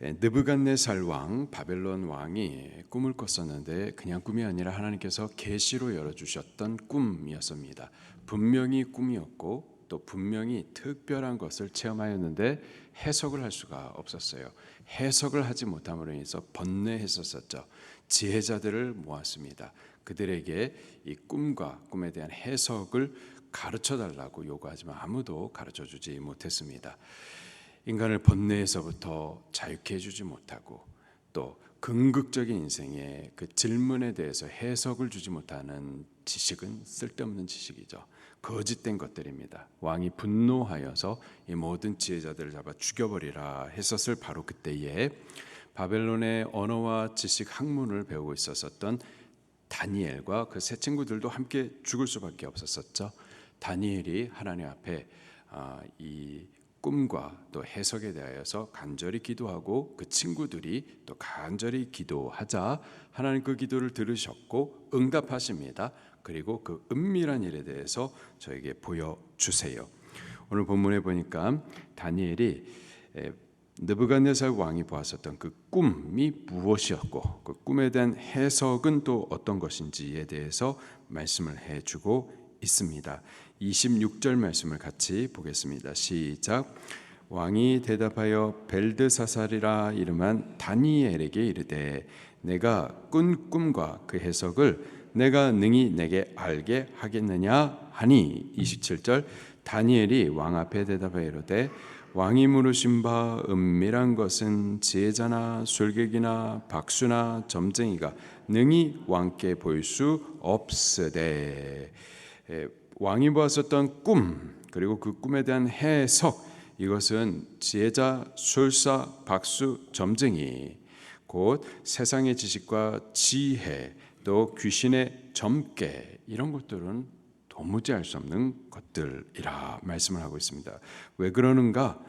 느부갓네살 왕 바벨론 왕이 꿈을 꿨었는데 그냥 꿈이 아니라 하나님께서 계시로 열어 주셨던 꿈이었습니다. 분명히 꿈이었고 또 분명히 특별한 것을 체험하였는데 해석을 할 수가 없었어요. 해석을 하지 못함으로 인해서 번뇌했었었죠. 지혜자들을 모았습니다. 그들에게 이 꿈과 꿈에 대한 해석을 가르쳐 달라고 요구하지만 아무도 가르쳐 주지 못했습니다. 인간을 번뇌에서부터 자유케 해주지 못하고 또 긍극적인 인생의 그 질문에 대해서 해석을 주지 못하는 지식은 쓸데없는 지식이죠. 거짓된 것들입니다. 왕이 분노하여서 이 모든 지혜자들을 잡아 죽여버리라 했었을 바로 그때에 바벨론의 언어와 지식 학문을 배우고 있었던 다니엘과 그 세 친구들도 함께 죽을 수밖에 없었었죠. 다니엘이 하나님 앞에 아, 이 꿈과 또 해석에 대하여서 간절히 기도하고 그 친구들이 또 간절히 기도하자 하나님 그 기도를 들으셨고 응답하십니다. 그리고 그 은밀한 일에 대해서 저에게 보여 주세요. 오늘 본문에 보니까 다니엘이 느부갓네살 왕이 보았었던 그 꿈이 무엇이었고 그 꿈에 대한 해석은 또 어떤 것인지에 대해서 말씀을 해주고 있습니다. 26절 말씀을 같이 보겠습니다. 시작. 왕이 대답하여 벨드사살이라 이름한 다니엘에게 이르되 내가 꾼 꿈과 그 해석을 내가 능히 내게 알게 하겠느냐 하니 27절 다니엘이 왕 앞에 대답하여 이르되 왕이 물으신 바 은밀한 것은 지혜자나 술객이나 박수나 점쟁이가 능히 왕께 보일 수 없으되 왕이 보았었던 꿈 그리고 그 꿈에 대한 해석 이것은 지혜자, 술사, 박수, 점쟁이 곧 세상의 지식과 지혜 또 귀신의 점괘 이런 것들은 도무지 알 수 없는 것들이라 말씀을 하고 있습니다. 왜 그러는가?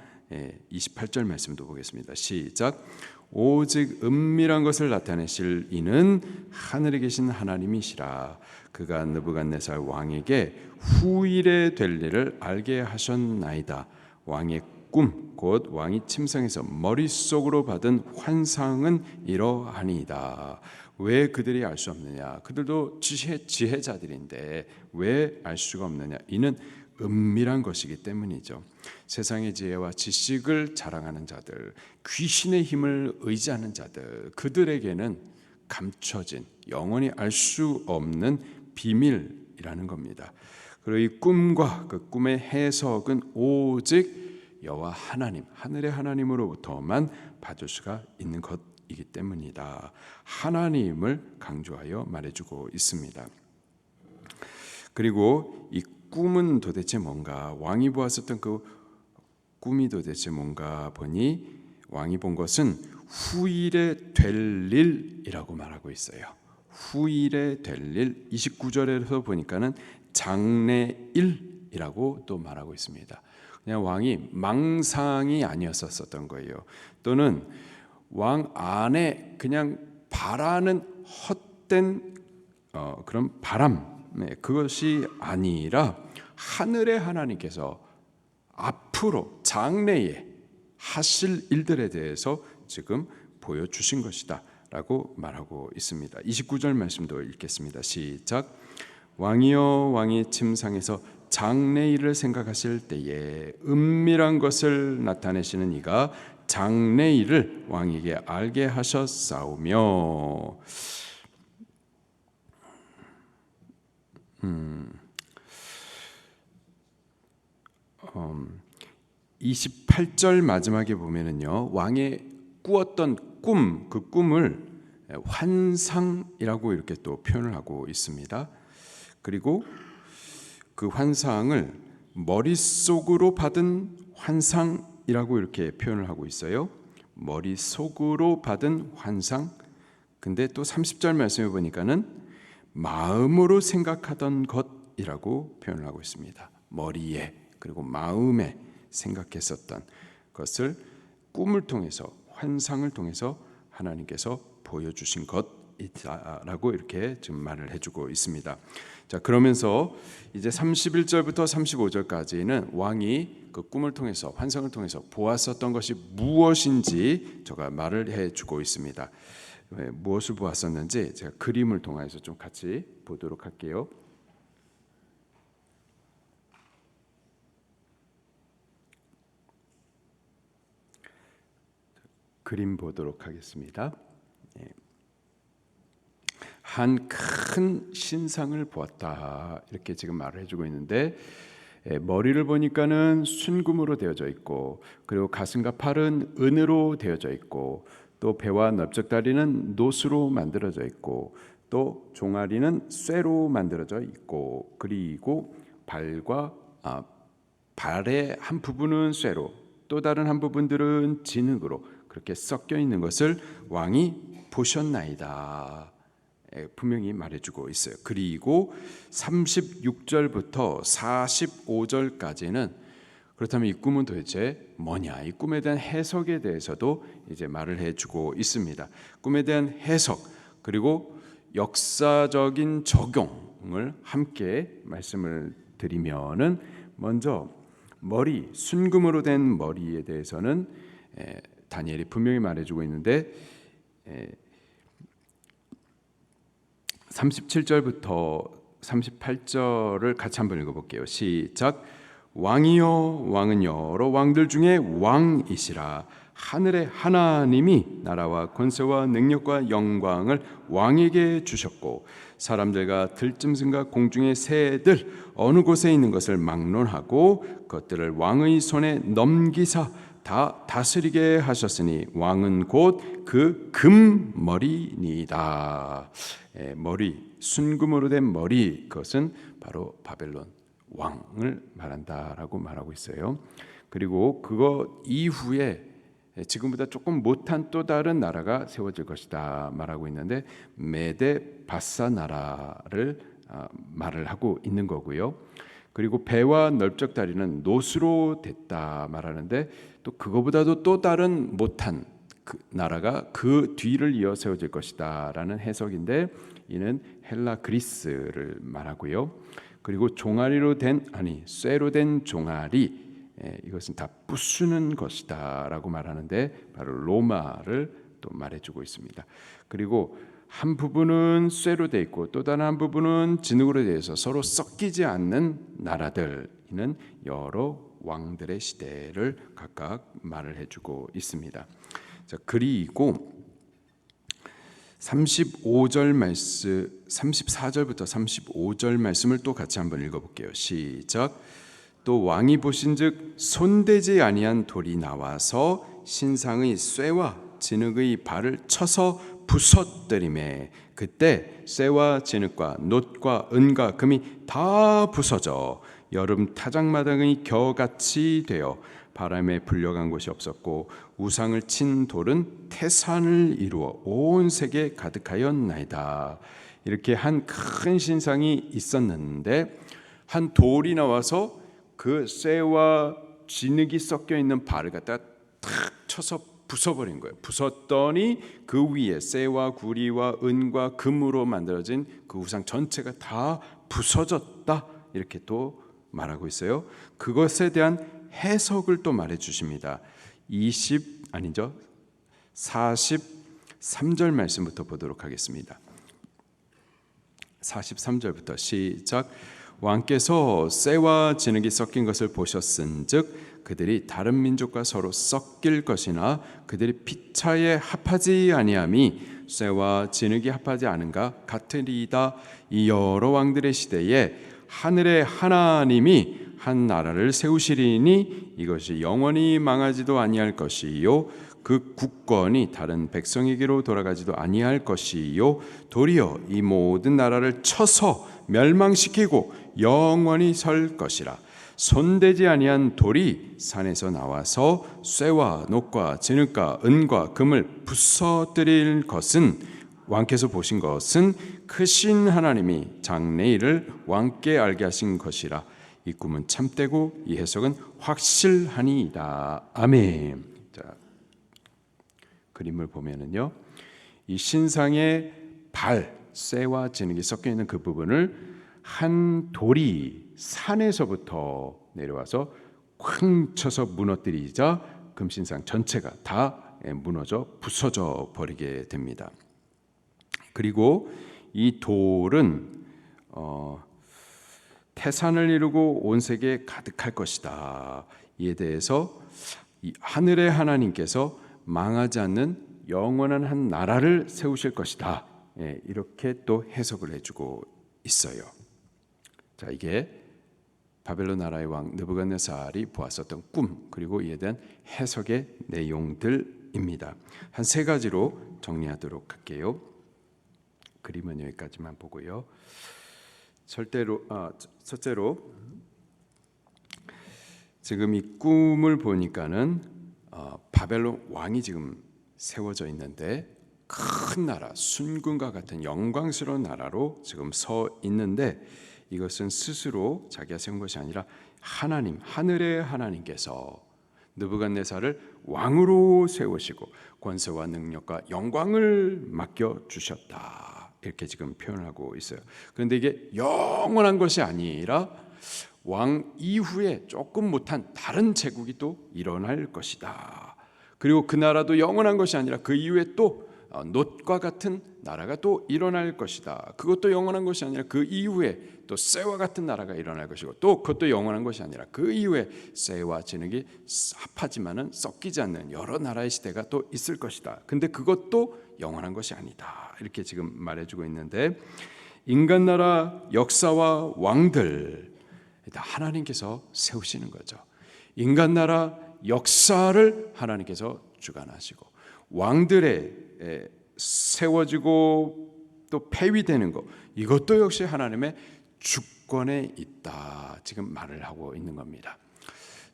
28절 말씀도 보겠습니다. 시작. 오직 은밀한 것을 나타내실 이는 하늘에 계신 하나님이시라. 그가 느부갓네살 왕에게 후일에 될 일을 알게 하셨나이다. 왕의 꿈, 곧 왕이 침상에서 머릿속으로 받은 환상은 이러하니이다. 왜 그들이 알 수 없느냐? 그들도 지혜, 지혜자들인데 왜 알 수가 없느냐? 이는 은밀한 것이기 때문이죠. 세상의 지혜와 지식을 자랑하는 자들, 귀신의 힘을 의지하는 자들, 그들에게는 감춰진 영원히 알 수 없는 비밀이라는 겁니다. 그리고 이 꿈과 그 꿈의 해석은 오직 여호와 하나님, 하늘의 하나님으로부터만 받을 수가 있는 것이기 때문이다. 하나님을 강조하여 말해주고 있습니다. 그리고 이 꿈은 도대체 뭔가 왕이 보았었던 그 꿈이 도대체 뭔가 보니 왕이 본 것은 후일에 될 일이라고 말하고 있어요. 후일에 될 일. 29절에서 보니까는 장래일이라고 또 말하고 있습니다. 그냥 왕이 망상이 아니었었던 거예요. 또는 왕 안에 그냥 바라는 헛된 어, 그런 바람 네, 그것이 아니라 하늘의 하나님께서 앞으로 장래에 하실 일들에 대해서 지금 보여주신 것이다 라고 말하고 있습니다. 29절 말씀도 읽겠습니다. 시작. 왕이여 왕이 침상에서 장래일을 생각하실 때에 은밀한 것을 나타내시는 이가 장래일을 왕에게 알게 하셨사오며 음, 음, 28절 마지막에 보면은요 왕의 꾸었던 꿈 그 꿈을 환상이라고 이렇게 또 표현을 하고 있습니다. 그리고 그 환상을 머릿속으로 받은 환상이라고 이렇게 표현을 하고 있어요. 머릿속으로 받은 환상. 근데 또 30절 말씀해 보니까는 마음으로 생각하던 것이라고 표현을 하고 있습니다. 머리에 그리고 마음에 생각했었던 것을 꿈을 통해서 환상을 통해서 하나님께서 보여주신 있다라고 이렇게 지금 말을 해주고 있습니다. 자 그러면서 이제 31절부터 35절까지는 왕이 그 꿈을 통해서 환상을 통해서 보았었던 것이 무엇인지 저가 말을 해 주고 있습니다. 왜, 무엇을 보았었는지 제가 그림을 통해서 좀 같이 보도록 할게요. 그림 보도록 하겠습니다. 예. 한 큰 신상을 보았다 이렇게 지금 말을 해주고 있는데 예, 머리를 보니까는 순금으로 되어져 있고 그리고 가슴과 팔은 은으로 되어져 있고 또 배와 넓적다리는 노수로 만들어져 있고 또 종아리는 쇠로 만들어져 있고 그리고 발과 아, 발의 한 부분은 쇠로 또 다른 한 부분들은 진흙으로 그렇게 섞여 있는 것을 왕이 보셨나이다. 예, 분명히 말해주고 있어요. 그리고 36절부터 45절까지는 그렇다면 이 꿈은 도대체 뭐냐? 이 꿈에 대한 해석에 대해서도 이제 말을 해주고 있습니다. 꿈에 대한 해석 그리고 역사적인 적용을 함께 말씀을 드리면은 먼저 머리 순금으로 된 머리에 대해서는 에, 다니엘이 분명히 말해주고 있는데 에, 37절부터 38절을 같이 한번 읽어볼게요. 시작. 왕이여 왕은 여러 왕들 중에 왕이시라 하늘의 하나님이 나라와 권세와 능력과 영광을 왕에게 주셨고 사람들과 들짐승과 공중의 새들 어느 곳에 있는 것을 막론하고 그것들을 왕의 손에 넘기사 다 다스리게 하셨으니 왕은 곧 그 금머리니이다. 예, 머리 순금으로 된 머리 그것은 바로 바벨론 왕을 말한다라고 말하고 있어요. 그리고 그거 이후에 지금보다 조금 못한 또 다른 나라가 세워질 것이다 말하고 있는데 메데 바사 나라를 아, 말을 하고 있는 거고요. 그리고 배와 넓적 다리는 노수로 됐다 말하는데 또 그거보다도 또 다른 못한 그 나라가 그 뒤를 이어 세워질 것이다라는 해석인데 이는 헬라 그리스를 말하고요. 그리고 종아리로 된 아니 쇠로 된 종아리 예, 이것은 다 부수는 것이다라고 말하는데 바로 로마를 또 말해주고 있습니다. 그리고 한 부분은 쇠로 돼 있고 또 다른 한 부분은 진흙으로 되어서 서로 섞이지 않는 나라들 이는 여러 왕들의 시대를 각각 말을 해주고 있습니다. 자 그리고 35절 말씀 34절부터 35절 말씀을 또 같이 한번 읽어 볼게요. 시작. 또 왕이 보신즉 손대지 아니한 돌이 나와서 신상의 쇠와 진흙의 발을 쳐서 부서뜨림에 그때 쇠와 진흙과 놋과 은과 금이 다 부서져 여름 타작마당의 겨같이 되어 바람에 불려간 곳이 없었고 우상을 친 돌은 태산을 이루어 온 세계 가득하였나이다. 이렇게 한 큰 신상이 있었는데 한 돌이 나와서 그 쇠와 진흙이 섞여 있는 발을 갖다 탁 쳐서 부숴버린 거예요. 부쉈더니 그 위에 쇠와 구리와 은과 금으로 만들어진 그 우상 전체가 다 부서졌다. 이렇게 또 말하고 있어요. 그것에 대한 해석을 또 말해 주십니다. 20 아니죠? 43절 말씀부터 보도록 하겠습니다. 43절부터 시작 왕께서 쇠와 진흙이 섞인 것을 보셨은즉 그들이 다른 민족과 서로 섞일 것이나 그들이 피차에 합하지 아니함이 쇠와 진흙이 합하지 않은가 같으리이다. 이 여러 왕들의 시대에 하늘의 하나님이 한 나라를 세우시리니 이것이 영원히 망하지도 아니할 것이요 그 국권이 다른 백성에게로 돌아가지도 아니할 것이요 도리어 이 모든 나라를 쳐서 멸망시키고 영원히 설 것이라 손대지 아니한 돌이 산에서 나와서 쇠와 녹과 진흙과 은과 금을 부서뜨릴 것은 왕께서 보신 것은 크신 하나님이 장래일을 왕께 알게 하신 것이라 이 꿈은 참되고 이 해석은 확실하니이다. 아멘. 자, 그림을 보면은요. 이 신상의 발, 쇠와 진흙이 섞여 있는 그 부분을 한 돌이 산에서부터 내려와서 쾅 쳐서 무너뜨리자 금신상 전체가 다 예, 무너져 부서져 버리게 됩니다. 그리고 이 돌은 어, 태산을 이루고 온 세계에 가득할 것이다. 이에 대해서 이 하늘의 하나님께서 망하지 않는 영원한 한 나라를 세우실 것이다. 예, 이렇게 또 해석을 해주고 있어요. 자, 이게 바벨론 나라의 왕 느부갓네살이 보았었던 꿈 그리고 이에 대한 해석의 내용들입니다. 한 세 가지로 정리하도록 할게요. 그림은 여기까지만 보고요. 절대로 아, 첫째로 지금 이 꿈을 보니까는 어, 바벨론 왕이 지금 세워져 있는데 큰 나라, 순금과 같은 영광스러운 나라로 지금 서 있는데 이것은 스스로 자기가 세운 것이 아니라 하나님, 하늘의 하나님께서 느부갓네살을 왕으로 세우시고 권세와 능력과 영광을 맡겨 주셨다. 이렇게 지금 표현하고 있어요. 그런데 이게 영원한 것이 아니라 왕 이후에 조금 못한 다른 제국이 또 일어날 것이다. 그리고 그 나라도 영원한 것이 아니라 그 이후에 또 어, 놋과 같은 나라가 또 일어날 것이다. 그것도 영원한 것이 아니라 그 이후에 또 쇠와 같은 나라가 일어날 것이고 또 그것도 영원한 것이 아니라 그 이후에 쇠와 진흙이 합하지만은 섞이지 않는 여러 나라의 시대가 또 있을 것이다. 근데 그것도 영원한 것이 아니다. 이렇게 지금 말해주고 있는데 인간 나라 역사와 왕들 다 하나님께서 세우시는 거죠. 인간 나라 역사를 하나님께서 주관하시고 왕들의 세워지고 또 폐위되는 것 이것도 역시 하나님의 주권에 있다. 지금 말을 하고 있는 겁니다.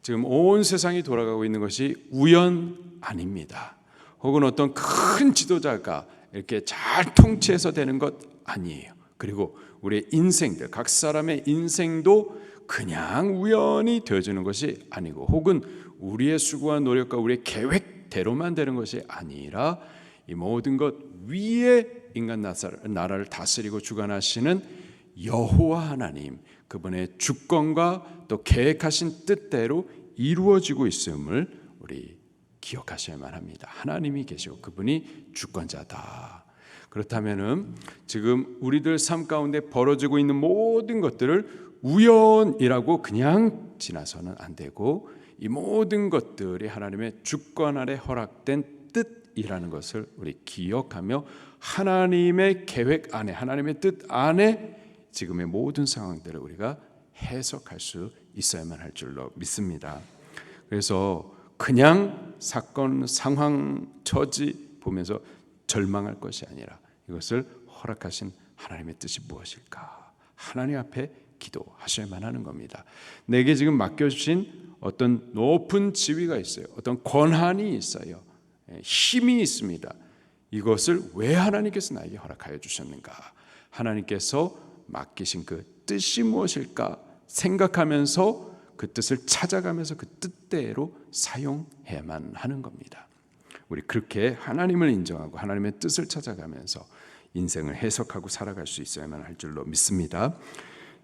지금 온 세상이 돌아가고 있는 것이 우연 아닙니다. 혹은 어떤 큰 지도자가 이렇게 잘 통치해서 되는 것 아니에요. 그리고 우리의 인생들, 각 사람의 인생도 그냥 우연히 되어지는 것이 아니고 혹은 우리의 수고와 노력과 우리의 계획대로만 되는 것이 아니라 이 모든 것 위에 인간 나라를 다스리고 주관하시는 여호와 하나님 그분의 주권과 또 계획하신 뜻대로 이루어지고 있음을 우리 기억하셔야만 합니다. 하나님이 계시고 그분이 주권자다. 그렇다면은 지금 우리들 삶 가운데 벌어지고 있는 모든 것들을 우연이라고 그냥 지나서는 안 되고 이 모든 것들이 하나님의 주권 아래 허락된 뜻 이라는 것을 우리 기억하며 하나님의 계획 안에 하나님의 뜻 안에 지금의 모든 상황들을 우리가 해석할 수 있어야만 할 줄로 믿습니다. 그래서 그냥 사건, 상황, 처지 보면서 절망할 것이 아니라 이것을 허락하신 하나님의 뜻이 무엇일까? 하나님 앞에 기도하셔야만 하는 겁니다. 내게 지금 맡겨주신 어떤 높은 지위가 있어요. 어떤 권한이 있어요. 예, 힘이 있습니다. 이것을 왜 하나님께서 나에게 허락하여 주셨는가? 하나님께서 맡기신 그 뜻이 무엇일까 생각하면서 그 뜻을 찾아가면서 그 뜻대로 사용해야만 하는 겁니다. 우리 그렇게 하나님을 인정하고 하나님의 뜻을 찾아가면서 인생을 해석하고 살아갈 수 있어야만 할 줄로 믿습니다.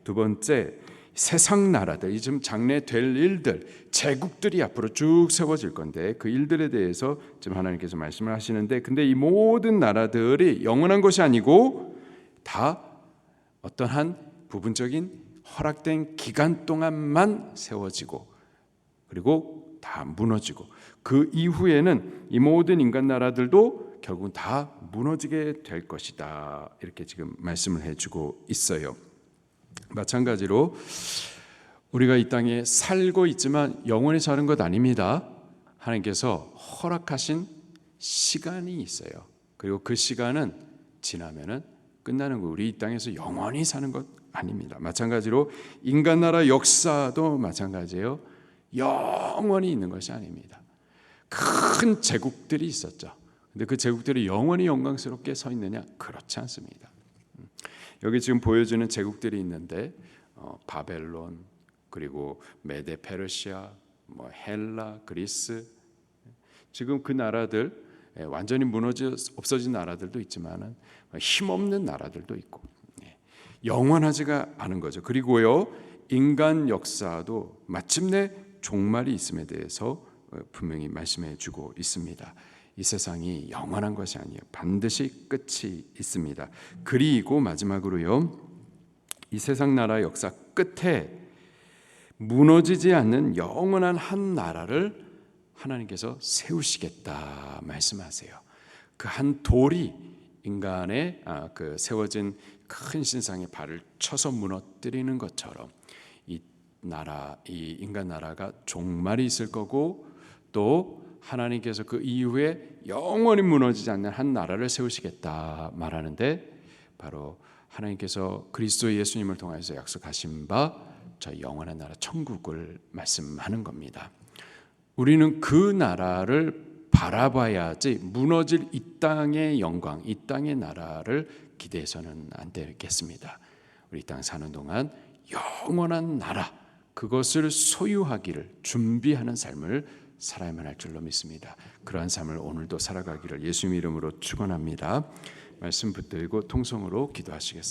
두 번째, 세상 나라들, 이 지금 장래 될 일들, 제국들이 앞으로 쭉 세워질 건데 그 일들에 대해서 지금 하나님께서 말씀을 하시는데 근데 이 모든 나라들이 영원한 것이 아니고 다 어떤 한 부분적인 허락된 기간 동안만 세워지고 그리고 다 무너지고 그 이후에는 이 모든 인간 나라들도 결국 다 무너지게 될 것이다. 이렇게 지금 말씀을 해주고 있어요. 마찬가지로 우리가 이 땅에 살고 있지만 영원히 사는 것 아닙니다. 하나님께서 허락하신 시간이 있어요. 그리고 그 시간은 지나면은 끝나는 거. 우리 이 땅에서 영원히 사는 것 아닙니다. 마찬가지로 인간 나라 역사도 마찬가지예요. 영원히 있는 것이 아닙니다. 큰 제국들이 있었죠. 근데 그 제국들이 영원히 영광스럽게 서 있느냐? 그렇지 않습니다. 여기 지금 보여주는 제국들이 있는데 어, 바벨론 그리고 메데 페르시아, 뭐 헬라, 그리스 지금 그 나라들 예, 완전히 무너져 없어진 나라들도 있지만은 힘없는 나라들도 있고 예, 영원하지가 않은 거죠. 그리고요 인간 역사도 마침내 종말이 있음에 대해서 어, 분명히 말씀해 주고 있습니다. 이 세상이 영원한 것이 아니에요. 반드시 끝이 있습니다. 그리고 마지막으로요 이 세상 나라 역사 끝에 무너지지 않는 영원한 한 나라를 하나님께서 세우시겠다 말씀하세요. 그 한 돌이 인간의 아, 그 세워진 큰 신상의 발을 쳐서 무너뜨리는 것처럼 이 나라 이 인간 나라가 종말이 있을 거고 또 하나님께서 그 이후에 영원히 무너지지 않는 한 나라를 세우시겠다 말하는데 바로 하나님께서 그리스도 예수님을 통해서 약속하신 바 저 영원한 나라 천국을 말씀하는 겁니다. 우리는 그 나라를 바라봐야지 무너질 이 땅의 영광, 이 땅의 나라를 기대해서는 안 되겠습니다. 우리 땅 사는 동안 영원한 나라 그것을 소유하기를 준비하는 삶을 살아야만 할 줄로 믿습니다. 그러한 삶을 오늘도 살아가기를 예수님 이름으로 축원합니다. 말씀 붙들고 통성으로 기도하시겠습니다.